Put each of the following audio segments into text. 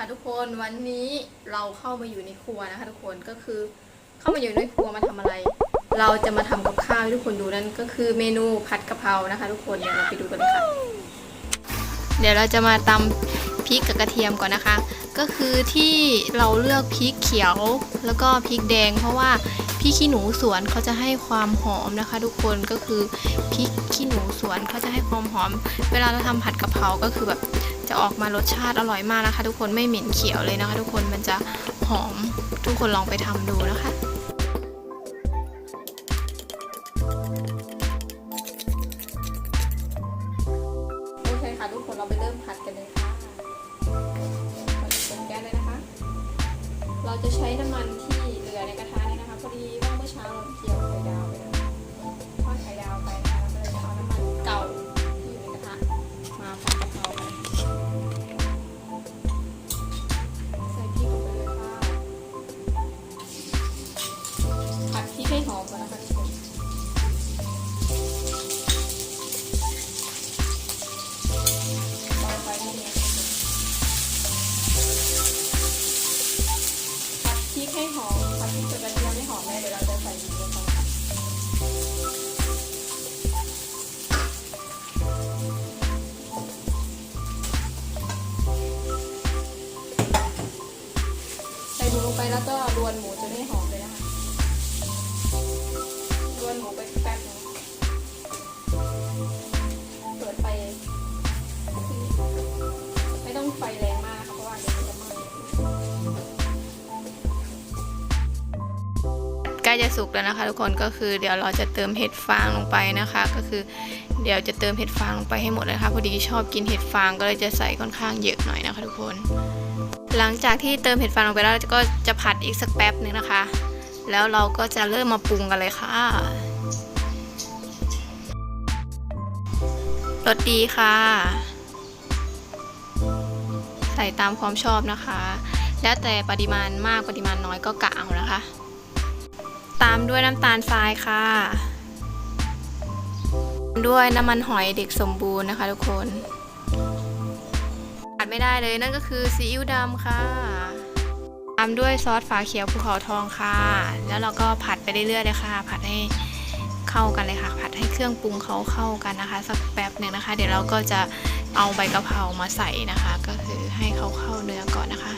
ค่ะทุกคนวันนี้เราเข้ามาอยู่ในครัวนะคะ ทุกคนก็คือเข้ามาอยู่ในครัวมาทำอะไร เราจะมาทำกับข้าวให้ทุกคนดูนั่นก็คือเมนูผัดกะเพรานะคะ ทุกคนเดี๋ยวเราไปดูกันค่ะ เดี๋ยวเราจะมาตำพริกกับกระเทียมก่อนนะคะ ก็คือที่เราเลือกพริกเขียวแล้วก็พริกแดง เพราะว่า พริกขี้หนูสวนเขาจะให้ความหอมนะคะ ทุกคนก็คือพริกขี้หนูสวนเขาจะให้ความหอม เวลาเราทำผัดกะเพราก็คือแบบจะออกมารสชาติอร่อยมากนะคะ ทุกคนไม่เหม็นเขียวเลยนะคะ ทุกคนมันจะหอมทุกคนลองไปทำดูนะคะโอเคค่ะทุกคนเราไปเริ่มผัดกันเลยค่ะเปิดเป็นแก๊สเลยนะคะ เราจะใช้น้ำมันที่เหลือในกระทะนะ พอดีว่าเมื่อเช้าเราเคี่ยวไข่ดาวไปแล้วทอดไข่ดาวไปนะคะเราก็เลยเอาน้ำมันเก่าที่อยู่ในกระทะมาผัดกะเพราไปใส่พริกลงไปเลยค่ะผัดพริกให้หอมก่อนนะคะทุกคน แล้วก็รวนหมูจนให้หอมเลยนะคะรวนหมูไปแป๊บนึงเปิดไฟไม่ต้องไฟแรงมากค่ะเพราะว่าเดี๋ยวมันจะไหม้ใกล้จะสุกแล้วนะคะ ทุกคนก็คือเดี๋ยวเราจะเติมเห็ดฟางลงไปนะคะ ก็คือเดี๋ยวจะเติมเห็ดฟางลงไปให้หมดเลยนะคะพอดีชอบกินเห็ดฟางก็เลยจะใส่ค่อนข้างเยอะหน่อยนะคะ ทุกคน หลังจากที่เติมเห็ดฟางลงไปแล้วก็จะผัดอีกสักแป๊บหนึ่งนะคะ แล้วเราก็จะเริ่มมาปรุงกันเลยค่ะรสดีค่ะ ใส่ตามความชอบนะคะ แล้วแต่ปริมาณมากปริมาณน้อยก็กะเอานะคะ ตามด้วยน้ำตาลทรายค่ะ ด้วยน้ำมันหอยเด็กสมบูรณ์นะคะทุกคน ไม่ได้เลยนั่นก็คือซีอิ๊วดำค่ะตามด้วยซอสฝาเขียวภูเขาทองค่ะ แล้วเราก็ผัดไปเรื่อยๆเลยค่ะ ผัดให้เข้ากันเลยค่ะ ผัดให้เครื่องปรุงเขาเข้ากันนะคะ สักแป๊บหนึ่งนะคะ เดี๋ยวเราก็จะเอาใบกะเพรามาใส่นะคะ ก็คือให้เขาเข้าเนื้อก่อนนะคะ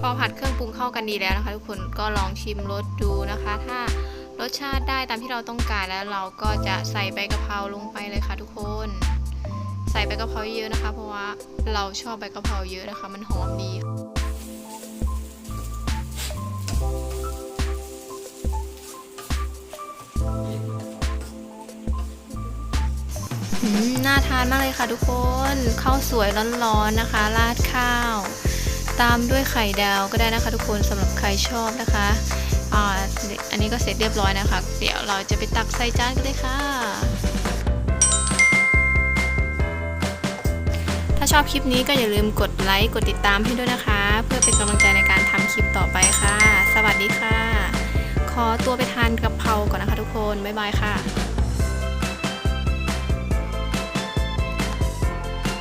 พอผัดเครื่องปรุงเข้ากันดีแล้วนะคะ ทุกคนก็ลองชิมรสดูนะคะ ถ้ารสชาติได้ตามที่เราต้องการแล้วเราก็จะใส่ใบกะเพราลงไปเลยค่ะทุกคน ใส่ใบกะเพราเยอะนะคะ เพราะว่าเราชอบใบกะเพราเยอะนะคะ มันหอมดีอืมน่าทานมากเลยค่ะทุกคนข้าวสวยร้อนๆนะคะ ราดข้าว ตามด้วยไข่ดาวก็ได้นะคะ ทุกคนสำหรับใครชอบนะคะอ่าอันนี้ก็เสร็จเรียบร้อยนะคะ เดี๋ยวเราจะไปตักใส่จานกันเลยค่ะ ถ้าชอบคลิปนี้ก็อย่าลืมกดไลค์กดติดตามให้ด้วยนะคะ เพื่อเป็นกำลังใจในการทำคลิปต่อไปค่ะ สวัสดีค่ะ ขอตัวไปทานกะเพราก่อนนะคะทุกคน บ๊ายบายค่ะ